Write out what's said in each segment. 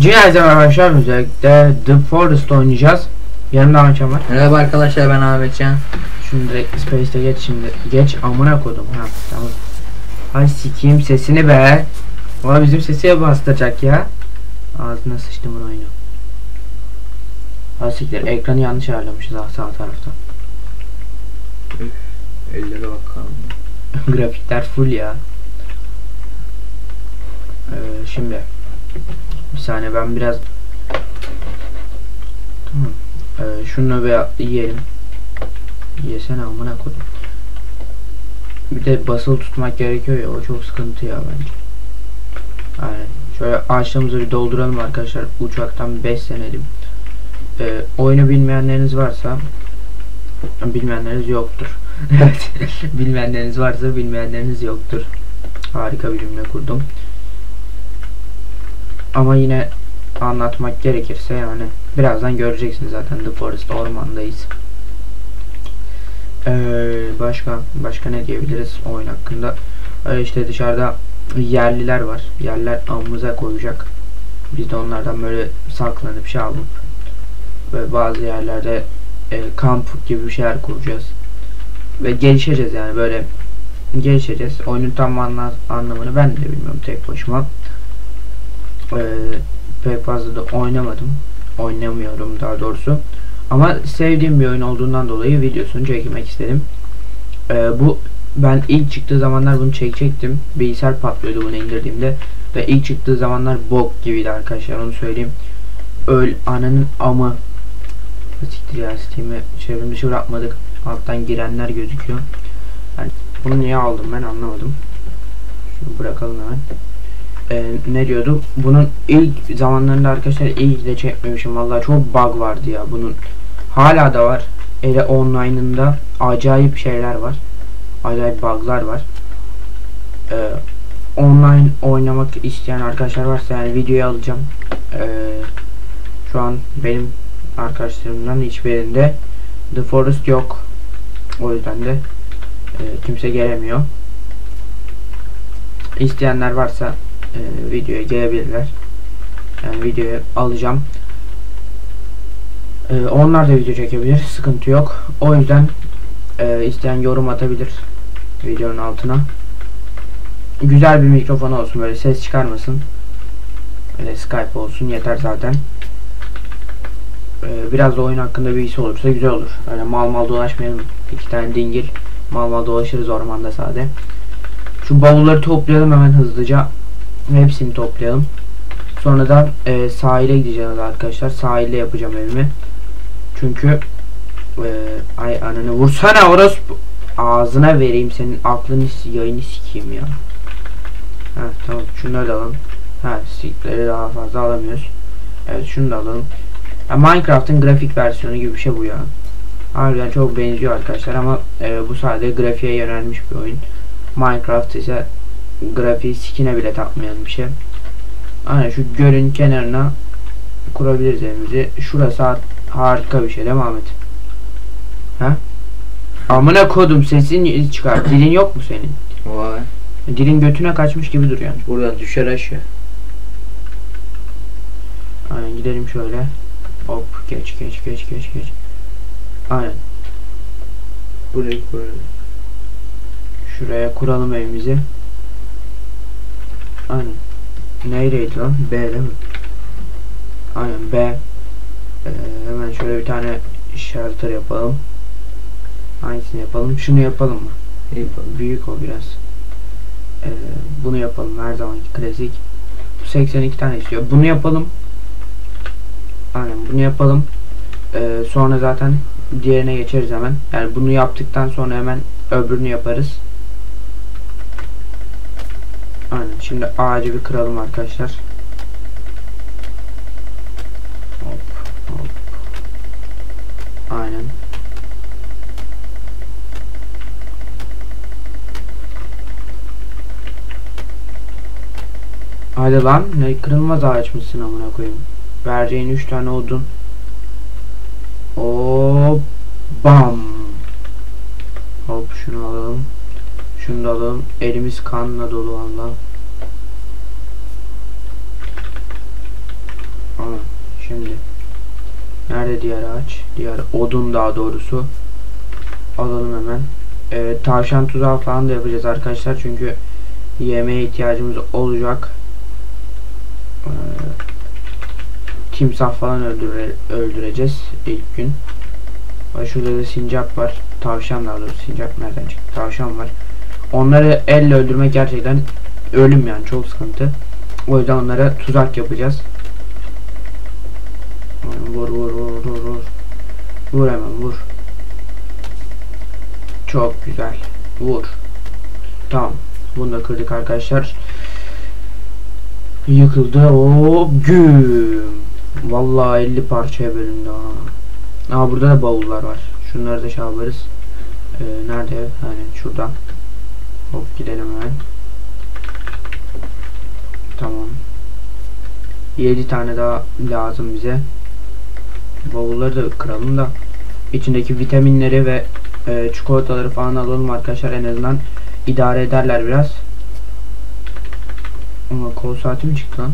Cihazem arkadaşlar özellikle The Forest oynayacağız. Yanımda Ahmetcan var. Merhaba arkadaşlar ben Ahmetcan. Şunu direkt Space'te geç şimdi. Geç amına kodum. Ha tamam. Ay sikeyim sesini be. Valla bizim sesi bastıracak ya. Ağzına sıçtım bunu oyunu. Ha siktir ekranı yanlış ayarlamışız ha sağ tarafta. Ellere bakalım. Grafikler full ya. Ee, şimdi bir saniye ben biraz tamam. Ee, şunu bir yiyelim. Yesene amına kodum. Bir de basılı tutmak gerekiyor ya o çok sıkıntı ya bence. Aynen. Şöyle ağaçlarımızı bir dolduralım arkadaşlar. Uçaktan beslenelim. Ee, oyunu bilmeyenleriniz varsa bilmeyenleriniz yoktur. evet. bilmeyenleriniz varsa bilmeyenleriniz yoktur. Harika bir cümle kurdum. Ama yine anlatmak gerekirse yani birazdan göreceksiniz zaten The Forest ormandayız. Ee, başka başka ne diyebiliriz oyun hakkında? Ee, işte dışarıda yerliler var. Yerler amımıza koyacak. Biz de onlardan böyle saklanıp şey alıp ve bazı yerlerde e, kamp gibi bir şeyler kuracağız. Ve gelişeceğiz yani böyle gelişeceğiz. Oyunun tam anla, anlamını ben de bilmiyorum tek başıma. Ee, pek fazla da oynamadım. Oynamıyorum daha doğrusu. Ama sevdiğim bir oyun olduğundan dolayı videosunu çekmek istedim. Ee, bu ben ilk çıktığı zamanlar bunu çekecektim. Bilgisayar patlıyordu bunu indirdiğimde. Ve ilk çıktığı zamanlar bok gibiydi arkadaşlar onu söyleyeyim. Öl ananın amı. Siktir ya Steam'i çevrim dışı bırakmadık. Alttan girenler gözüküyor. Yani bunu niye aldım ben anlamadım. Şunu bırakalım hemen. Ee, ne diyordum? Bunun ilk zamanlarında arkadaşlar ilk de çekmemişim. Vallahi çok bug vardı ya bunun. Hala da var. Ele online'ında acayip şeyler var. Acayip bug'lar var. Ee, online oynamak isteyen arkadaşlar varsa yani videoyu alacağım. Ee, şu an benim arkadaşlarımdan hiçbirinde The Forest yok. O yüzden de e, kimse gelemiyor. İsteyenler varsa e, videoya gelebilirler. Yani videoyu alacağım. E, onlar da video çekebilir. Sıkıntı yok. O yüzden e, isteyen yorum atabilir videonun altına. Güzel bir mikrofon olsun böyle ses çıkarmasın. Böyle Skype olsun yeter zaten. E, biraz da oyun hakkında bilgisi olursa güzel olur. Öyle mal mal dolaşmayalım. İki tane dingil mal mal dolaşırız ormanda sade. Şu bavulları toplayalım hemen hızlıca. Hepsini toplayalım. Sonra da e, sahile gideceğiz arkadaşlar. Sahilde yapacağım evimi. Çünkü e, ay ananı vursana orası ağzına vereyim senin aklını yayını sikeyim ya. Ha tamam şunları da alalım. Ha sikleri daha fazla alamıyoruz. Evet şunu da alalım. Ya, Minecraft'ın grafik versiyonu gibi bir şey bu ya. Harbiden çok benziyor arkadaşlar ama e, bu sadece grafiğe yönelmiş bir oyun. Minecraft ise grafiği sikine bile takmayan bir şey. Aynen şu gölün kenarına kurabiliriz evimizi. Şurası harika bir şey değil mi Ahmet? Ha? Amına kodum sesin çıkar. Dilin yok mu senin? Vay. Dilin götüne kaçmış gibi duruyor. Buradan düşer aşağı. Aynen gidelim şöyle. Hop geç geç geç geç geç. Aynen. Burayı kurarız. Şuraya kuralım evimizi. Aynen. Neredeydi lan? B değil mi? Aynen B. Ee, hemen şöyle bir tane shelter yapalım. Hangisini yapalım? Şunu yapalım mı? Yapalım. Büyük o biraz. Ee, bunu yapalım her zamanki klasik. Bu 82 tane istiyor. Bunu yapalım. Aynen bunu yapalım. Ee, sonra zaten diğerine geçeriz hemen. Yani bunu yaptıktan sonra hemen öbürünü yaparız. Aynen. Şimdi ağacı bir kıralım arkadaşlar. Hop hop. Aynen. Hadi lan ne kırılmaz ağaç mısın amına koyayım. Vereceğin 3 tane odun. Hop bam. Hop şunu alalım. Şunu da alalım. Elimiz kanla dolu valla. Nerede diğer ağaç? Diğer odun daha doğrusu. Alalım hemen. Ee, tavşan tuzağı falan da yapacağız arkadaşlar. Çünkü yemeğe ihtiyacımız olacak. Ee, timsah falan öldüre, öldüreceğiz ilk gün. Şurada da sincap var. Tavşan daha doğrusu sincap nereden çıktı? Tavşan var. Onları elle öldürmek gerçekten ölüm yani çok sıkıntı. O yüzden onlara tuzak yapacağız. Vur vur vur vur vur. Vur hemen vur. Çok güzel. Vur. Tamam. Bunu da kırdık arkadaşlar. Yıkıldı. O güm. Vallahi 50 parçaya bölündü ha. Burada da bavullar var. Şunları da şey. Ee, nerede? Hani şuradan. Hop gidelim hemen. Tamam. 7 tane daha lazım bize. Bavulları da kıralım da içindeki vitaminleri ve e, çikolataları falan alalım arkadaşlar en azından idare ederler biraz. Ama kol saati mi çıktı lan?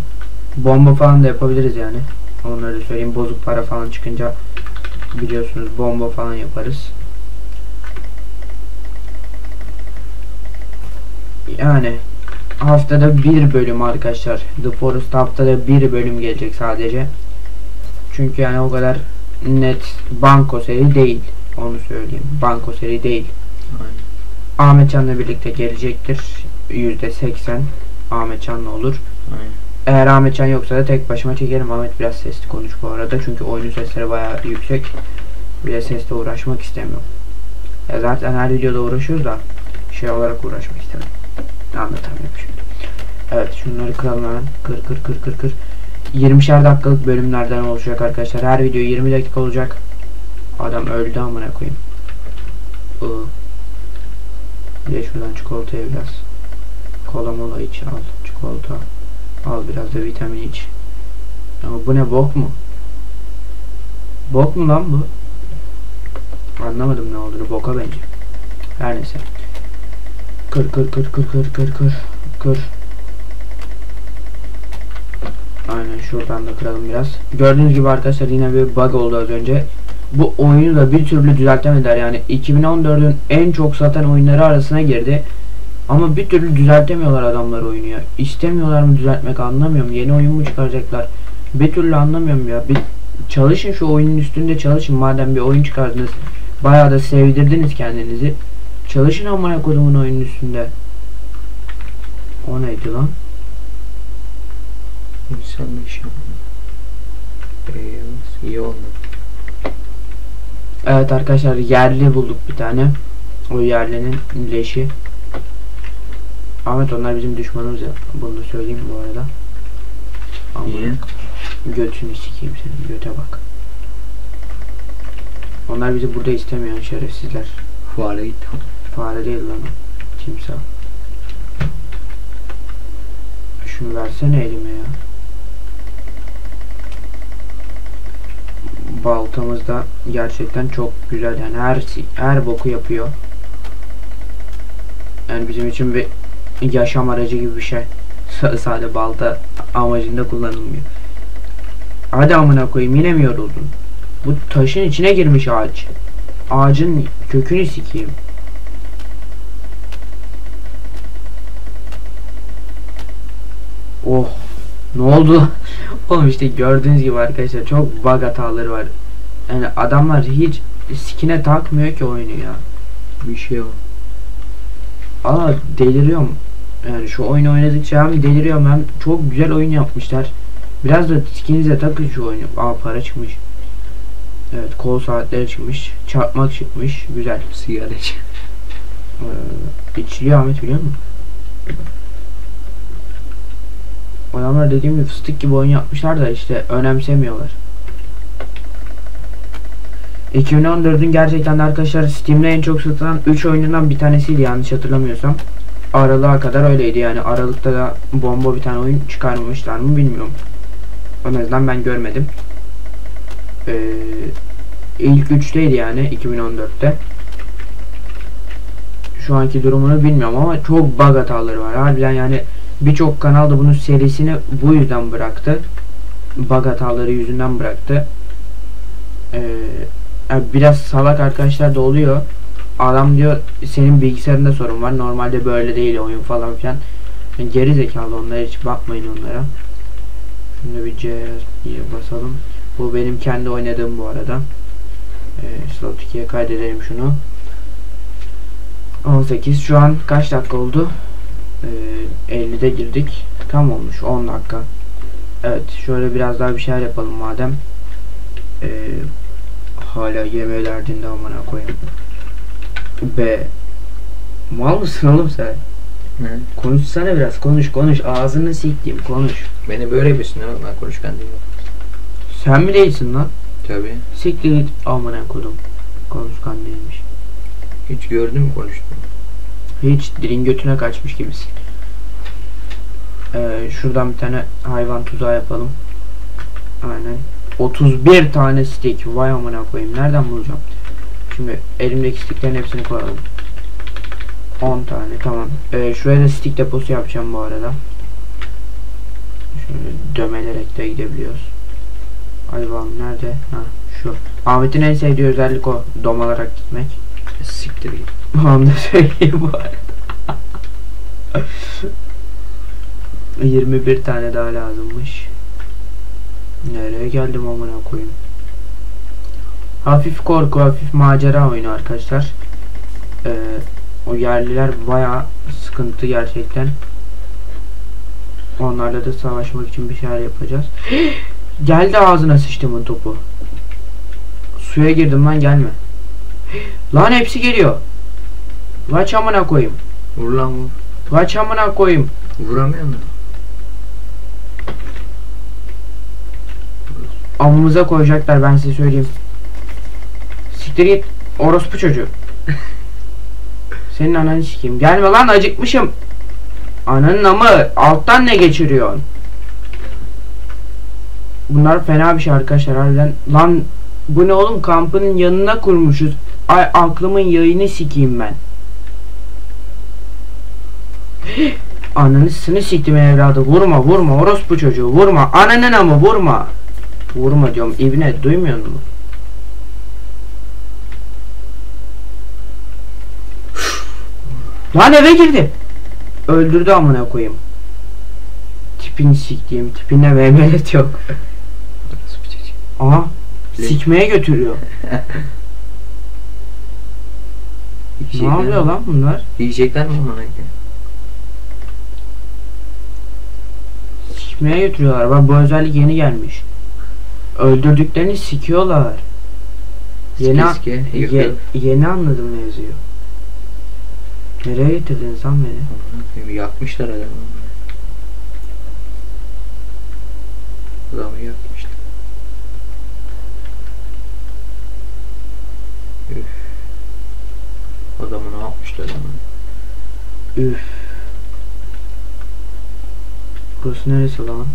Bomba falan da yapabiliriz yani. Onları da söyleyeyim. Bozuk para falan çıkınca biliyorsunuz bomba falan yaparız. Yani haftada bir bölüm arkadaşlar. The Forest haftada bir bölüm gelecek sadece. Çünkü yani o kadar net banko seri değil. Onu söyleyeyim. Banko seri değil. Aynen. Ahmet Can'la birlikte gelecektir. %80 Ahmet Can'la olur. Aynen. Eğer Ahmet Can yoksa da tek başıma çekerim. Ahmet biraz sesli konuş bu arada. Çünkü oyunun sesleri bayağı yüksek. Bir de sesle uğraşmak istemiyorum. Ya zaten her videoda uğraşıyoruz da şey olarak uğraşmak istemiyorum. Anlatamıyorum şimdi. Evet şunları kıralım hemen. Kır kır kır kır kır. 20'şer dakikalık bölümlerden olacak arkadaşlar. Her video 20 dakika olacak. Adam öldü amına koyayım. Iı. Bir de şuradan çikolataya biraz. Kola mola iç al. Çikolata. Al biraz da vitamin iç. Ama bu ne bok mu? Bok mu lan bu? Anlamadım ne olduğunu. Boka bence. Her neyse. Kır kır kır kır kır kır kır kır. Aynen şuradan da kıralım biraz. Gördüğünüz gibi arkadaşlar yine bir bug oldu az önce. Bu oyunu da bir türlü düzeltemediler yani 2014'ün en çok satan oyunları arasına girdi. Ama bir türlü düzeltemiyorlar adamlar oyunu ya. İstemiyorlar mı düzeltmek anlamıyorum. Yeni oyun mu çıkaracaklar? Bir türlü anlamıyorum ya. Bir çalışın şu oyunun üstünde çalışın madem bir oyun çıkardınız. Bayağı da sevdirdiniz kendinizi. Çalışın amına kodumun oyunun üstünde. O neydi lan? İnsan iş yapmıyor. Ee, iyi olmadı. Evet arkadaşlar yerli bulduk bir tane. O yerlinin leşi. Ahmet onlar bizim düşmanımız ya. Bunu da söyleyeyim bu arada. Ama Niye? Götünü sikeyim senin göte bak. Onlar bizi burada istemiyor şerefsizler. Fuara gitti. Fare değil lan o. Timsah. Şunu versene elime ya. Baltamız da gerçekten çok güzel yani her her boku yapıyor. Yani bizim için bir yaşam aracı gibi bir şey. S- Sadece balta amacında kullanılmıyor. Hadi amına koyayım yine mi yoruldun? Bu taşın içine girmiş ağaç. Ağacın kökünü sikeyim. Oh. Ne oldu? Oğlum işte gördüğünüz gibi arkadaşlar çok bug hataları var. Yani adamlar hiç skine takmıyor ki oyunu ya. Bir şey o. Aa deliriyorum. Yani şu oyunu oynadıkça hem deliriyorum hem çok güzel oyun yapmışlar. Biraz da skinize takın şu oyunu. Aa para çıkmış. Evet kol saatleri çıkmış. Çarpmak çıkmış. Güzel. Sigaracı. Ee, içiliyor Ahmet biliyor musun? Adamlar dediğim gibi fıstık gibi oyun yapmışlar da işte önemsemiyorlar. 2014'ün gerçekten de arkadaşlar Steam'de en çok satılan 3 oyunundan bir tanesiydi yanlış hatırlamıyorsam. Aralığa kadar öyleydi yani Aralık'ta da bomba bir tane oyun çıkarmamışlar mı bilmiyorum. En azından ben görmedim. Ee, ilk 3'teydi yani 2014'te. Şu anki durumunu bilmiyorum ama çok bug hataları var. Harbiden yani birçok kanal da bunun serisini bu yüzden bıraktı. Bug hataları yüzünden bıraktı. Ee, biraz salak arkadaşlar da oluyor. Adam diyor senin bilgisayarında sorun var. Normalde böyle değil oyun falan filan. Yani geri zekalı onlar hiç bakmayın onlara. Şimdi bir C basalım. Bu benim kendi oynadığım bu arada. Ee, slot 2'ye kaydedelim şunu. 18 şu an kaç dakika oldu? Ee, 50'de girdik. Tam olmuş 10 dakika. Evet şöyle biraz daha bir şeyler yapalım madem. Ee, hala yeme derdinde amına koyayım. Be. Mal mısın oğlum sen? Hı. Konuşsana biraz konuş konuş ağzını sikeyim konuş. Beni böyle yapıyorsun değil mi? Ben konuşkan değilim. Sen mi değilsin lan? Tabii. Siktir git amına koydum. Konuşkan değilmiş. Hiç gördün mü konuştum? Hiç dilin götüne kaçmış gibisin. Ee, şuradan bir tane hayvan tuzağı yapalım. Aynen. 31 tane stick. Vay amına koyayım. Nereden bulacağım? Şimdi elimdeki sticklerin hepsini koyalım. 10 tane tamam. Ee, şuraya da stick deposu yapacağım bu arada. Şöyle dömelerek de gidebiliyoruz. Hadi bakalım nerede? Ha şu. Ahmet'in en sevdiği özellik o. Domalarak gitmek. Siktir git. Onu da söyleyeyim bu arada. 21 tane daha lazımmış. Nereye geldim amına koyayım. Hafif korku, hafif macera oyunu arkadaşlar. Ee, o yerliler baya sıkıntı gerçekten. Onlarla da savaşmak için bir şeyler yapacağız. Geldi ağzına sıçtımın topu. Suya girdim lan gelme. Lan hepsi geliyor. Kaç amına koyayım. Vur lan vur. Kaç amına koyayım. Vuramıyor musun? Amımıza koyacaklar ben size söyleyeyim. Siktir git. Orospu çocuğu. Senin ananı sikeyim. Gelme lan acıkmışım. Ananın amı alttan ne geçiriyorsun? Bunlar fena bir şey arkadaşlar harbiden. Lan bu ne oğlum kampının yanına kurmuşuz. Ay aklımın yayını sikeyim ben. Ananı siktim evladı. Vurma vurma orospu çocuğu vurma. Ananın amı vurma. Vurma diyorum. İbne duymuyor musun? Lan eve girdi. Öldürdü amına koyayım. Tipini siktiğim. Tipine vemelet yok. Aha. Sikmeye götürüyor. ne yapıyor lan bunlar? Yiyecekler mi amına? Sikmeye götürüyorlar. Bak bu özellik yeni gelmiş. Öldürdüklerini sikiyorlar. Yeni, Sike sike ye- yeni anladım mevzuyu. Nereye getirdin sen beni? Yakmışlar adamı. Adamı yakmışlar. Üf. Adamı ne yapmışlar ama? Üf. Burası neresi lan?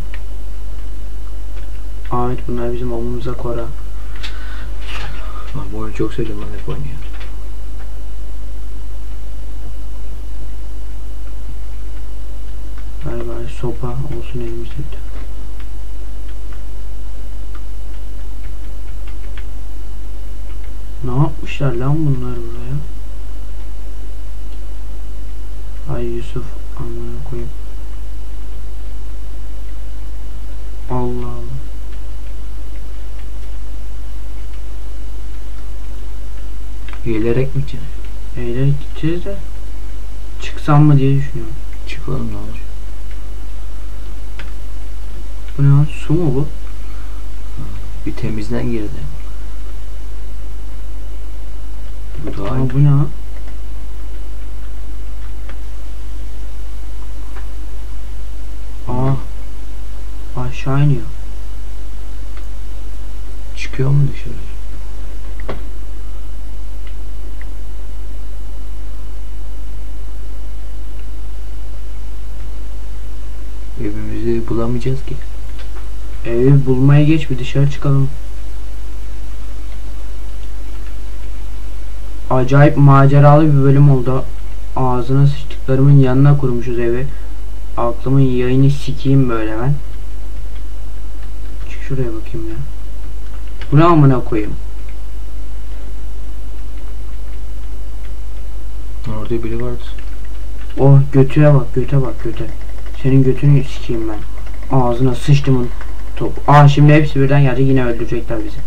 Ahmet bunlar bizim omumuza kora. Ben bu oyunu çok seviyorum ben hep. Ver ver sopa olsun elimizde bir. Ne yapmışlar lan bunlar buraya? Ay Yusuf amına koyayım. Allah Allah. Eğilerek mi içeceksin? Eğilerek gideceğiz de çıksam mı diye düşünüyorum. Çık oğlum ne olacak? Bu ne lan? Su mu bu? Bir temizden girdi. Bu daha Aa, bu ne lan? Aa. Aşağı iniyor. çıkıyor mu dışarı? bulamayacağız ki. Evi bulmaya geç bir dışarı çıkalım. Acayip maceralı bir bölüm oldu. Ağzına sıçtıklarımın yanına kurmuşuz evi. Aklımın yayını sikeyim böyle ben. Çık şuraya bakayım ya. Bunu amına koyayım. Orada biri vardı. Oh götüne bak göte bak göte. Senin götünü sikeyim ben. Ağzına sıçtımın top. Aa şimdi hepsi birden geldi yine öldürecekler bizi.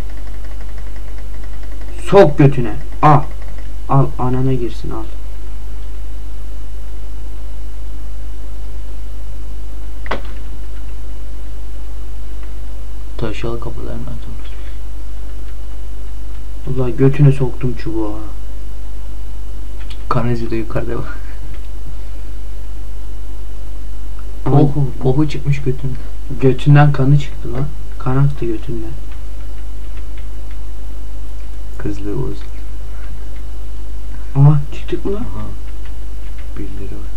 Sok götüne. Al. Al anana girsin al. Taşalı kapılarını açmış. Allah götüne soktum çubuğa. Kan izi de yukarıda bak. Pohu, pohu çıkmış götünden. götünden kanı çıktı lan. Kan aktı götünden. Kızlığı bozdu. Aa çıktık mı lan? Aha. Birileri var.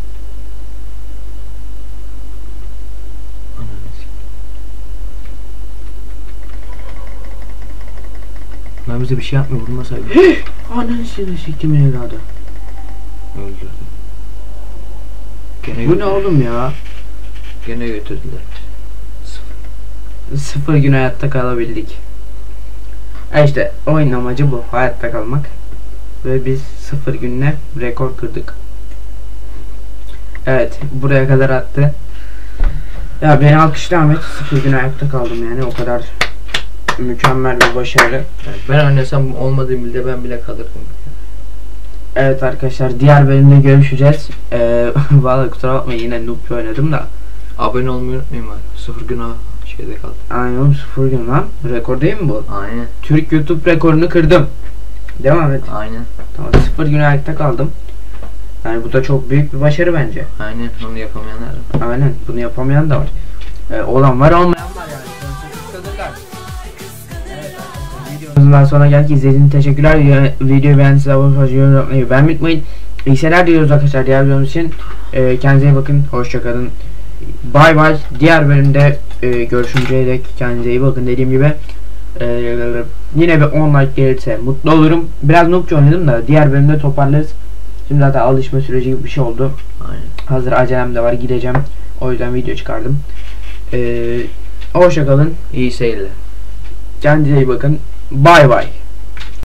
Lan bize bir şey yapmıyor vurmasaydı. Ananı seni siktim evladı. Öldürdü. Gene Bu ne oğlum ya? Gene götürdüler. Sıfır. Sıfır gün hayatta kalabildik. E işte oyun amacı bu. Hayatta kalmak. Ve biz sıfır günle rekor kırdık. Evet. Buraya kadar attı. Ya beni alkışla Ahmet. Sıfır gün hayatta kaldım yani. O kadar mükemmel bir başarı. Evet, ben oynasam olmadığım bilde ben bile kalırdım. Evet arkadaşlar diğer bölümde görüşeceğiz. Ee, Valla kusura bakmayın yine noob oynadım da. Abone olmayı unutmayın var. Sıfır gün şeyde kaldı. Aynen oğlum sıfır gün lan. Rekor değil mi bu? Aynen. Türk YouTube rekorunu kırdım. Devam et. Aynen. Tamam sıfır gün ayakta kaldım. Yani bu da çok büyük bir başarı bence. Aynen. Onu yapamayanlar var. Aynen bunu yapamayan da var. Ee, olan var olmayan var yani. Daha sonra geldik. İzlediğiniz teşekkürler. Video- Videoyu beğendiyseniz abone olmayı, yorum yapmayı beğenmeyi unutmayın. İyi seyirler diliyoruz arkadaşlar diğer videomuz için. Ee, kendinize iyi bakın. Hoşçakalın. Bay bay. Diğer bölümde e, görüşünceye dek kendinize iyi bakın dediğim gibi. Ee, yine bir 10 like gelirse mutlu olurum. Biraz noobça oynadım da diğer bölümde toparlarız. Şimdi zaten alışma süreci gibi bir şey oldu. Aynen. Hazır acelem de var gideceğim. O yüzden video çıkardım. Ee, hoşça kalın. İyi seyirler. Kendinize iyi bakın. Bay bay.